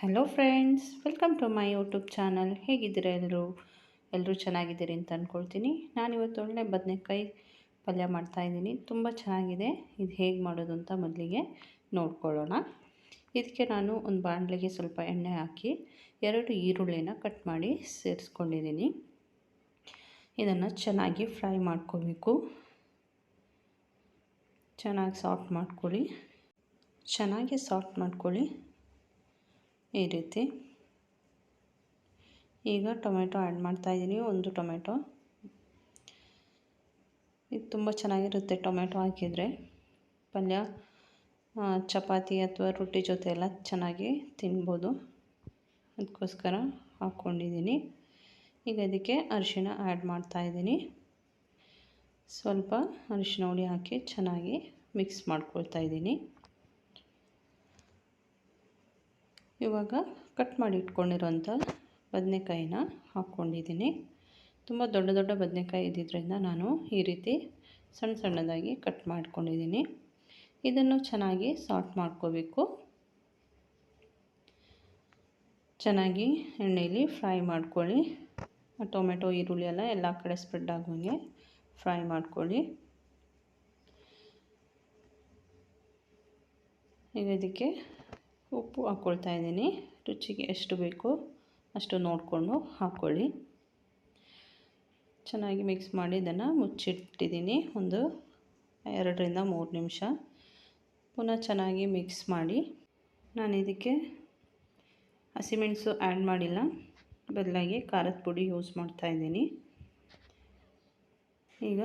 Hello friends welcome to my YouTube channel ಹೇಗಿದ್ದೀರಾ ಎಲ್ಲರೂ? ಎಲ್ಲರೂ ಚೆನ್ನಾಗಿದ್ದೀರಿ ಅಂತ ಅಂದ್ಕೊಳ್ತೀನಿ ನಾನಿವತ್ತು ಒಳ್ಳೆ ಬದನೆಕಾಯಿ ಪಲ್ಯ ಮಾಡ್ತಾಯಿದ್ದೀನಿ ತುಂಬ ಚೆನ್ನಾಗಿದೆ. ಇದು ಹೇಗೆ ಮಾಡೋದು ಅಂತ ಮೊದಲಿಗೆ ನೋಡ್ಕೊಳ್ಳೋಣ. ಇದಕ್ಕೆ ನಾನು ಒಂದು ಬಾಣಲೆಗೆ ಸ್ವಲ್ಪ ಎಣ್ಣೆ ಹಾಕಿ, ಎರಡು ಈರುಳ್ಳಿನ ಕಟ್ ಮಾಡಿ ಸೇರಿಸ್ಕೊಂಡಿದ್ದೀನಿ. ಇದನ್ನು ಚೆನ್ನಾಗಿ ಫ್ರೈ ಮಾಡ್ಕೋಬೇಕು. ಚೆನ್ನಾಗಿ ಸಾಫ್ಟ್ ಮಾಡ್ಕೊಳ್ಳಿ. ಚೆನ್ನಾಗಿ ಸಾಫ್ಟ್ ಮಾಡ್ಕೊಳ್ಳಿ. ಈ ರೀತಿ. ಈಗ ಟೊಮೆಟೊ ಆ್ಯಡ್ ಮಾಡ್ತಾಯಿದ್ದೀನಿ ಒಂದು ಟೊಮೆಟೊ. ಇದು ತುಂಬ ಚೆನ್ನಾಗಿರುತ್ತೆ ಟೊಮೆಟೊ ಹಾಕಿದರೆ. ಪಲ್ಯ ಚಪಾತಿ ಅಥವಾ ರೊಟ್ಟಿ ಜೊತೆ ಎಲ್ಲ ಚೆನ್ನಾಗಿ ತಿನ್ಬೋದು. ಅದಕ್ಕೋಸ್ಕರ ಹಾಕ್ಕೊಂಡಿದ್ದೀನಿ. ಈಗ ಅದಕ್ಕೆ ಅರಿಶಿನ ಆ್ಯಡ್ ಮಾಡ್ತಾಯಿದ್ದೀನಿ ಸ್ವಲ್ಪ ಅರಿಶಿನ ಹುಡಿ ಹಾಕಿ ಚೆನ್ನಾಗಿ ಮಿಕ್ಸ್ ಮಾಡ್ಕೊಳ್ತಾ ಇದ್ದೀನಿ. ಇವಾಗ ಕಟ್ ಮಾಡಿ ಇಟ್ಕೊಂಡಿರೋಂಥ ಬದನೆಕಾಯಿನ ಹಾಕ್ಕೊಂಡಿದ್ದೀನಿ. ತುಂಬ ದೊಡ್ಡ ದೊಡ್ಡ ಬದನೆಕಾಯಿ ಇದ್ದಿದ್ದರಿಂದ ನಾನು ಈ ರೀತಿ ಸಣ್ಣ ಸಣ್ಣದಾಗಿ ಕಟ್ ಮಾಡ್ಕೊಂಡಿದ್ದೀನಿ. ಇದನ್ನು ಚೆನ್ನಾಗಿ ಸಾಲ್ಟ್ ಮಾಡ್ಕೋಬೇಕು. ಚೆನ್ನಾಗಿ ಎಣ್ಣೆಯಲ್ಲಿ ಫ್ರೈ ಮಾಡ್ಕೊಳ್ಳಿ. ಟೊಮೆಟೊ, ಈರುಳ್ಳಿ ಎಲ್ಲ ಎಲ್ಲ ಕಡೆ ಸ್ಪ್ರೆಡ್ ಆಗುವಂಗೆ ಫ್ರೈ ಮಾಡ್ಕೊಳ್ಳಿ. ಈಗ ಇದಕ್ಕೆ ಉಪ್ಪು ಹಾಕ್ಕೊಳ್ತಾ ಇದ್ದೀನಿ. ರುಚಿಗೆ ಎಷ್ಟು ಬೇಕೋ ಅಷ್ಟು ನೋಡಿಕೊಂಡು ಹಾಕ್ಕೊಳ್ಳಿ ಚೆನ್ನಾಗಿ ಮಿಕ್ಸ್ ಮಾಡಿ ಇದನ್ನು ಮುಚ್ಚಿಟ್ಟಿದ್ದೀನಿ. ಒಂದು ಎರಡರಿಂದ ಮೂರು ನಿಮಿಷ. ಪುನಃ ಚೆನ್ನಾಗಿ ಮಿಕ್ಸ್ ಮಾಡಿ. ನಾನು ಇದಕ್ಕೆ ಹಸಿಮೆಣಸು ಆ್ಯಡ್ ಮಾಡಿಲ್ಲ. ಬದಲಾಗಿ ಖಾರದ ಪುಡಿ ಯೂಸ್ ಮಾಡ್ತಾ ಇದ್ದೀನಿ. ಈಗ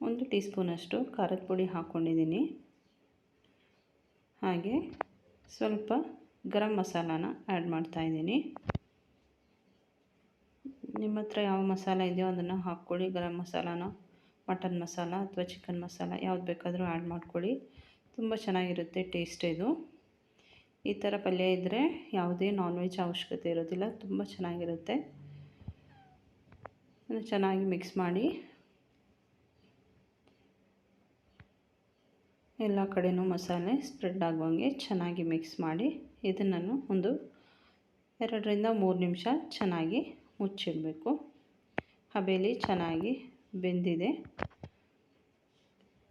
ಒಂದು ಟೀ ಸ್ಪೂನಷ್ಟು ಖಾರದ ಪುಡಿ ಹಾಕ್ಕೊಂಡಿದ್ದೀನಿ. ಹಾಗೆ ಸ್ವಲ್ಪ ಗರಂ ಮಸಾಲಾನ ಆ್ಯಡ್ ಮಾಡ್ತಾಯಿದ್ದೀನಿ ನಿಮ್ಮ ಹತ್ರ ಯಾವ ಮಸಾಲ ಇದೆಯೋ ಅದನ್ನು ಹಾಕ್ಕೊಳ್ಳಿ. ಗರಂ ಮಸಾಲಾನ, ಮಟನ್ ಮಸಾಲ ಅಥವಾ ಚಿಕನ್ ಮಸಾಲ ಯಾವ್ದು ಬೇಕಾದರೂ ಆ್ಯಡ್ ಮಾಡ್ಕೊಳ್ಳಿ. ತುಂಬ ಚೆನ್ನಾಗಿರುತ್ತೆ ಟೇಸ್ಟ್ ಇದು. ಈ ಥರ ಪಲ್ಯ ಇದ್ದರೆ ಯಾವುದೇ ನಾನ್ ವೆಜ್ ಅವಶ್ಯಕತೆ ಇರೋದಿಲ್ಲ. ತುಂಬ ಚೆನ್ನಾಗಿರುತ್ತೆ. ಚೆನ್ನಾಗಿ ಮಿಕ್ಸ್ ಮಾಡಿ ಎಲ್ಲ ಕಡೆಯೂ ಮಸಾಲೆ ಸ್ಪ್ರೆಡ್ ಆಗುವಂಗೆ ಚೆನ್ನಾಗಿ ಮಿಕ್ಸ್ ಮಾಡಿ ಇದನ್ನು ಒಂದು ಎರಡರಿಂದ ಮೂರು ನಿಮಿಷ ಚೆನ್ನಾಗಿ ಮುಚ್ಚಿಡಬೇಕು. ಹಬೆಯಲ್ಲಿ ಚೆನ್ನಾಗಿ ಬೆಂದಿದೆ.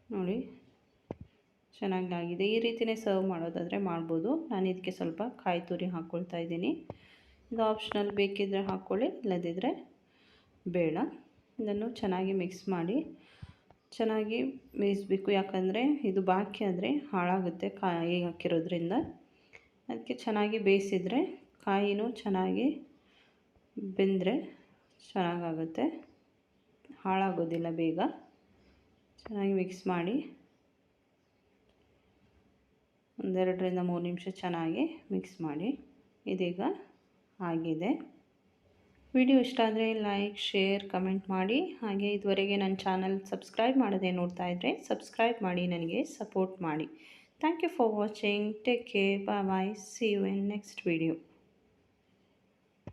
ನೋಡಿ, ಚೆನ್ನಾಗಾಗಿದೆ. ಈ ರೀತಿಯೇ ಸರ್ವ್ ಮಾಡೋದಾದರೆ ಮಾಡ್ಬೋದು. ನಾನು ಇದಕ್ಕೆ ಸ್ವಲ್ಪ ಕಾಯಿ ತುರಿ ಹಾಕ್ಕೊಳ್ತಾ ಇದ್ದೀನಿ. ಇದು ಆಪ್ಷನಲ್ ಬೇಕಿದ್ದರೆ ಹಾಕ್ಕೊಳ್ಳಿ ಇಲ್ಲದಿದ್ದರೆ ಬೇಡ. ಇದನ್ನು ಚೆನ್ನಾಗಿ ಮಿಕ್ಸ್ ಮಾಡಿ ಚೆನ್ನಾಗಿ ಬೇಯಿಸಬೇಕು. ಯಾಕಂದರೆ ಇದು ಬಾಕಿ ಆದರೆ ಹಾಳಾಗುತ್ತೆ ಕಾಯಿ ಹಾಕಿರೋದ್ರಿಂದ. ಅದಕ್ಕೆ ಚೆನ್ನಾಗಿ ಬೇಯಿಸಿದರೆ ಕಾಯಿನೂ ಚೆನ್ನಾಗಿ ಬೆಂದರೆ ಚೆನ್ನಾಗಾಗುತ್ತೆ. ಹಾಳಾಗೋದಿಲ್ಲ ಬೇಗ. ಚೆನ್ನಾಗಿ ಮಿಕ್ಸ್ ಮಾಡಿ. ಒಂದೆರಡರಿಂದ ಮೂರು ನಿಮಿಷ ಚೆನ್ನಾಗಿ ಮಿಕ್ಸ್ ಮಾಡಿ. ಇದೀಗ ಆಗಿದೆ. ವಿಡಿಯೋ ಇಷ್ಟ ಆದರೆ ಲೈಕ್, ಶೇರ್, ಕಮೆಂಟ್ ಮಾಡಿ. ಹಾಗೆ ಇದುವರೆಗೆ ನನ್ನ ಚಾನಲ್ ಸಬ್ಸ್ಕ್ರೈಬ್ ಮಾಡದೆ ನೋಡ್ತಾ ಇದ್ದರೆ ಸಬ್ಸ್ಕ್ರೈಬ್ ಮಾಡಿ, ನನಗೆ ಸಪೋರ್ಟ್ ಮಾಡಿ. Thank you for watching. Take care. Bye bye. See you in next video